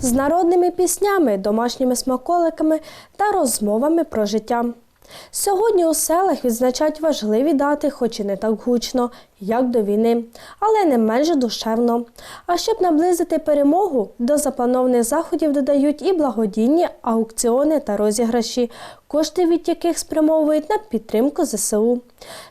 з народними піснями, домашніми смаколиками та розмовами про життя. Сьогодні у селах відзначають важливі дати, хоч і не так гучно, як до війни, але не менш душевно. А щоб наблизити перемогу, до запланованих заходів додають і благодійні аукціони та розіграші, кошти від яких спрямовують на підтримку ЗСУ.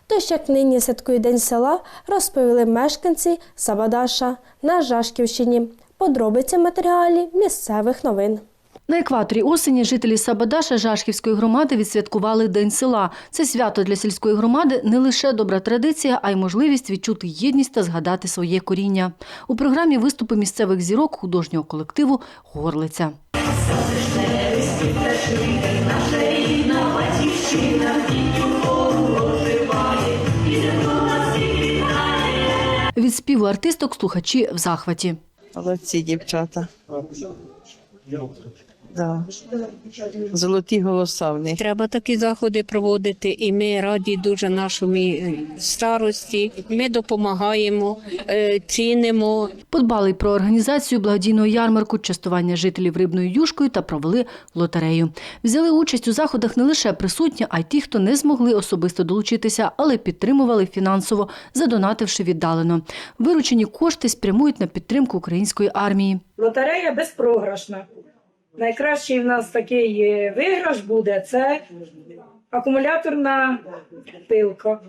Тож, як нині святкує День села, розповіли мешканці Сабадаша на Жашківщині. Подробиці матеріалі місцевих новин. На екваторі осені жителі Сабадаша Жашківської громади відсвяткували День села. Це свято для сільської громади не лише добра традиція, а й можливість відчути єдність та згадати своє коріння. У програмі виступи місцевих зірок художнього колективу Горлиця. Від співу артисток слухачі в захваті. Молодці дівчата. Да. Золоті голоса в них. Треба такі заходи проводити, і ми раді дуже нашому старості. Ми допомагаємо, е, цінимо. Подбали про організацію благодійного ярмарку, частування жителів рибною юшкою та провели лотерею. Взяли участь у заходах не лише присутні, а й ті, хто не змогли особисто долучитися, але підтримували фінансово, задонативши віддалено. Виручені кошти спрямують на підтримку української армії. Лотерея безпрограшна. Найкращий в нас такий виграш буде це акумуляторна пилка.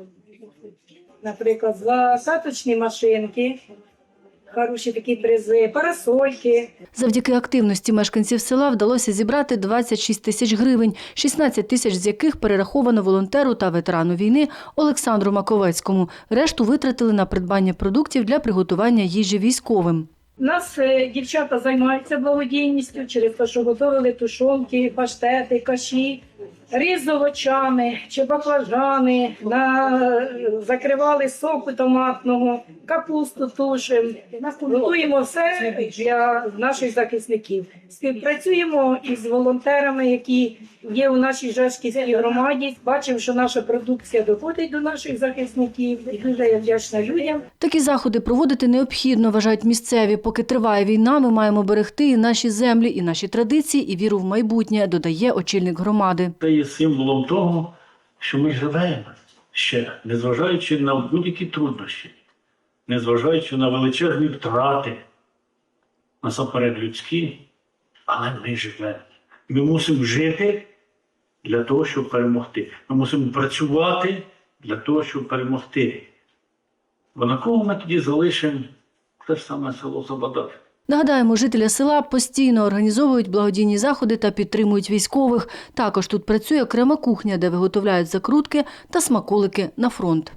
Наприклад, закаточні машинки, хороші такі призи, парасольки. Завдяки активності мешканців села вдалося зібрати 26 тисяч гривень, 16 тисяч з яких перераховано волонтеру та ветерану війни Олександру Маковецькому. Решту витратили на придбання продуктів для приготування їжі військовим. У нас е, дівчата займаються благодійністю через те, що готували тушонки, паштети, каші, різ овочами чи баклажани, на... закривали соку томатного, капусту тушимо. Готуємо все для наших захисників. Співпрацюємо із волонтерами, які є у нашій Жашківській громаді. Бачимо, що наша продукція доходить до наших захисників. І дуже я вдячна людям. Такі заходи проводити необхідно, вважають місцеві. Поки триває війна, ми маємо берегти і наші землі, і наші традиції, і віру в майбутнє, додає очільник громади. Є символом того, що ми живемо ще, незважаючи на будь-які труднощі, незважаючи на величезні втрати, насамперед людські, але ми живемо. Ми мусимо жити для того, щоб перемогти. Ми мусимо працювати для того, щоб перемогти. Бо на кого ми тоді залишимо те ж саме село Забадаш? Нагадаємо, жителі села постійно організовують благодійні заходи та підтримують військових. Також тут працює окрема кухня, де виготовляють закрутки та смаколики на фронт.